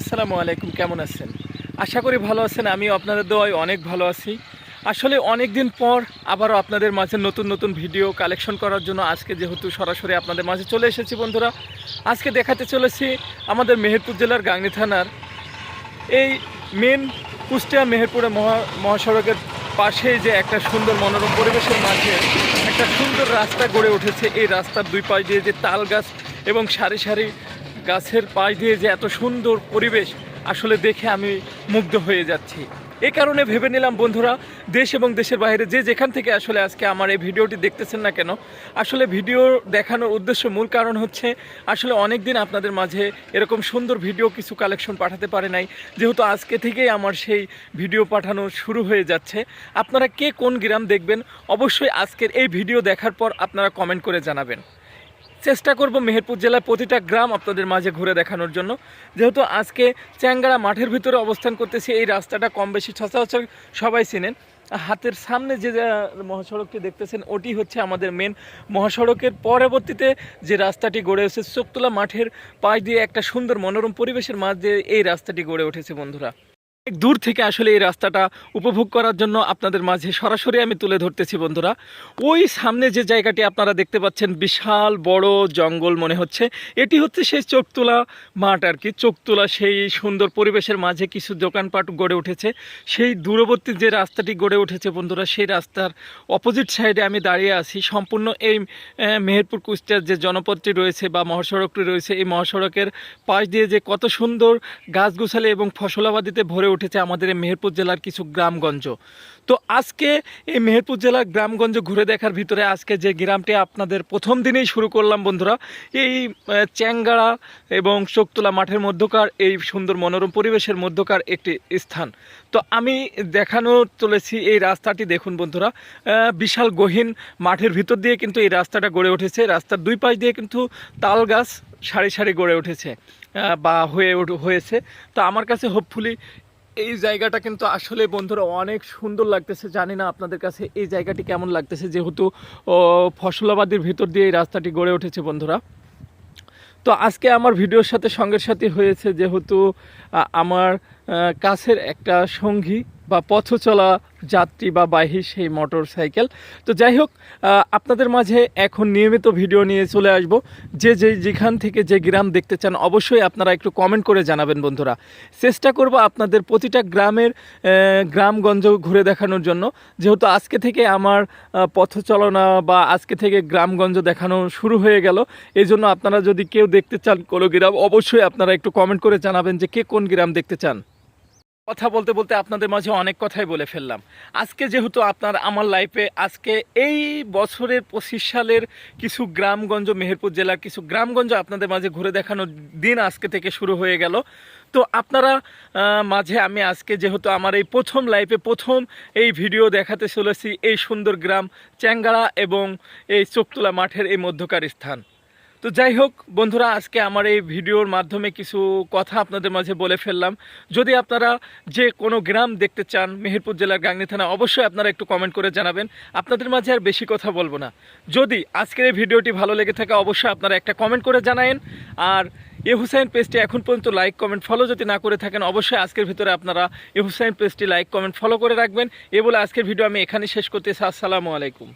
আসসালামু আলাইকুম, কেমন আছেন? আশা করি ভালো আছেন, আমিও আপনাদের দোয়ায় অনেক ভালো আছি। আসলে অনেক দিন পর আবারও আপনাদের মাঝে নতুন নতুন ভিডিও কালেকশন করার জন্য আজকে যেহেতু সরাসরি আপনাদের মাঝে চলে এসেছি বন্ধুরা, আজকে দেখাতে চলেছি আমাদের মেহেরপুর জেলার গাংনী থানার এই মেন কুষ্টিয়া মেহেরপুরে মহা মহাসড়কের পাশেই যে একটা সুন্দর মনোরম পরিবেশের মাঝে একটা সুন্দর রাস্তা গড়ে উঠেছে। এই রাস্তার দুই পাশ দিয়ে যে তাল গাছ এবং সারি সারি গাছের পাশ দিয়ে যে এত সুন্দর পরিবেশ আসলে দেখে আমি মুগ্ধ হয়ে যাচ্ছি। এই কারণে ভেবে নিলাম, বন্ধুরা, দেশ এবং দেশের বাইরে যে যেখান থেকে আসলে আজকে আমার এই ভিডিওটি দেখতেছেন না কেন, আসলে ভিডিও দেখানোর উদ্দেশ্য মূল কারণ হচ্ছে আসলে অনেক দিন আপনাদের মাঝে এরকম সুন্দর ভিডিও কিছু কালেকশন পাঠাতে পারে নাই। যেহেতু আজকে থেকেই আমার সেই ভিডিও পাঠানো শুরু হয়ে যাচ্ছে। আপনারা কে কোন গ্রাম দেখবেন, অবশ্যই আজকের এই ভিডিও দেখার পর আপনারা কমেন্ট করে জানাবেন। চেষ্টা করব মেহেরপুর জেলার প্রতিটা গ্রাম আপনাদের মাঝে ঘুরে দেখানোর জন্য। যেহেতু আজকে চ্যাঙ্গারা মাঠের ভিতরে অবস্থান করতেছি, এই রাস্তাটা কম বেশি সচরাচর সবাই চিনেন। হাতের সামনে যে মহাসড়কটি দেখতেছেন, ওটি হচ্ছে আমাদের মেন মহাসড়কের পরবর্তীতে যে রাস্তাটি গড়ে উঠেছে। চোখতলা মাঠের পাশ দিয়ে একটা সুন্দর মনোরম পরিবেশের মাঝ দিয়ে এই রাস্তাটি গড়ে উঠেছে বন্ধুরা। দূর থেকে আসলে এই রাস্তাটা উপভোগ করার জন্য আপনাদের মাঝে সরাসরি আমি তুলে ধরতেছি, বন্ধুরা। ওই সামনে যে জায়গাটি আপনারা দেখতে পাচ্ছেন, বিশাল বড় জঙ্গল মনে হচ্ছে। এটি হচ্ছে সেই চোখতোলা মাঠ আর কি। চোখতোলা সেই সুন্দর পরিবেশের মাঝে কিছু দোকানপাট গড়ে উঠেছে। সেই দূরবর্তী যে রাস্তাটি গড়ে উঠেছে, বন্ধুরা, সেই রাস্তার অপোজিট সাইডে আমি দাঁড়িয়ে আছি। সম্পূর্ণ এই মেহেরপুর কুষ্টিয়ার যে জনপদটি রয়েছে বা মহাসড়কটি রয়েছে, এই মহাসড়কের পাশ দিয়ে যে কত সুন্দর গাছগুছালি এবং ফসলাবাদিতে ভরে উঠেছে আমাদের এই মেহেরপুর জেলার কিছু গ্রামগঞ্জ। তো আজকে এই মেহেরপুর জেলার গ্রামগঞ্জ ঘুরে দেখার ভিতরে আজকে যে গ্রামটি আপনাদের প্রথম দিনেই শুরু করলাম বন্ধুরা, এই চ্যাংগাড়া এবং চোখতোলা মাঠের মধ্যকার এই সুন্দর মনোরম পরিবেশের মধ্যকার একটি স্থান। তো আমি দেখানো চলেছি এই রাস্তাটি দেখুন বন্ধুরা বিশাল গহীন মাঠের ভিতর দিয়ে কিন্তু এই রাস্তাটা গড়ে উঠেছে। রাস্তার দুই পাশ দিয়ে কিন্তু তাল গাছ সারি সারি গড়ে উঠেছে বা হয়ে হয়েছে। তো আমার কাছে হোপফুলি এই জায়গাটা কিন্তু আসলে বন্ধুরা অনেক সুন্দর লাগতেছে। জানি না আপনাদের কাছে এই জায়গাটি কেমন লাগতেছে, যেহেতু ফসলাবাদির ভিতর দিয়ে এই রাস্তাটি গড়ে উঠেছে বন্ধুরা। তো আজকে আমার ভিডিওর সাথে সঙ্গের সাথে হয়েছে যেহেতু আমার কাছের একটা সঙ্গী। বা পথ চলা যাত্রী বা বাহী সেই মোটর সাইকেল তো যাই হোক আপনাদের মাঝে এখন নিয়মিত ভিডিও নিয়ে চলে আসব। যে যে যেখান থেকে যে গ্রাম দেখতে চান, অবশ্যই আপনারা একটু কমেন্ট করে জানাবেন বন্ধুরা। চেষ্টা করব আপনাদের প্রতিটা গ্রামের গ্রামগঞ্জ ঘুরে দেখানোর জন্য। যেহেতু আজকে থেকে আমার পথ চলনা বা আজকে থেকে গ্রামগঞ্জ দেখানো শুরু হয়ে গেল এই জন্য আপনারা যদি কেউ দেখতে চান কোনো গ্রাম, অবশ্যই আপনারা একটু কমেন্ট করে জানাবেন যে কে কোন গ্রাম দেখতে চান। কথা বলতে বলতে আপনাদের মাঝে অনেক কথাই বলে ফেললাম। আজকে যেহেতু আপনার, আমার লাইফে আজকে এই বছরের পঁচিশ সালের কিছু গ্রামগঞ্জ, মেহেরপুর জেলার কিছু গ্রামগঞ্জ আপনাদের মাঝে ঘুরে দেখানোর দিন আজকে থেকে শুরু হয়ে গেল। তো আপনারা মাঝে আমি আজকে যেহেতু আমার এই প্রথম লাইফে প্রথম এই ভিডিও দেখাতে চলেছি এই সুন্দর গ্রাম চ্যাঙ্গাড়া এবং এই চোখতোলা মাঠের এই মধ্যকার স্থান। তো যাই হোক, বন্ধুরা, আজকে আমার এই ভিডিওর মাধ্যমে কিছু কথা আপনাদের মাঝে বলে ফেললাম। যদি আপনারা যে কোনো গ্রাম দেখতে চান, মেহেরপুর জেলার গাংনি থানা, অবশ্যই আপনারা একটু কমেন্ট করে জানাবেন। আপনাদের মাঝে আর বেশি কথা বলব না। যদি আজকের এই ভিডিওটি ভালো লেগে থাকে, অবশ্যই আপনারা একটা কমেন্ট করে জানায়েন। আর এ হুসাইন পেজটি এখন পর্যন্ত লাইক, কমেন্ট, ফলো যদি না করে থাকেন, অবশ্যই আজকের ভিতরে আপনারা এ হুসাইন পেজটি লাইক, কমেন্ট, ফলো করে রাখবেন। এ বলে আজকের ভিডিও আমি এখানে শেষ করতেছি আসসালামু আলাইকুম।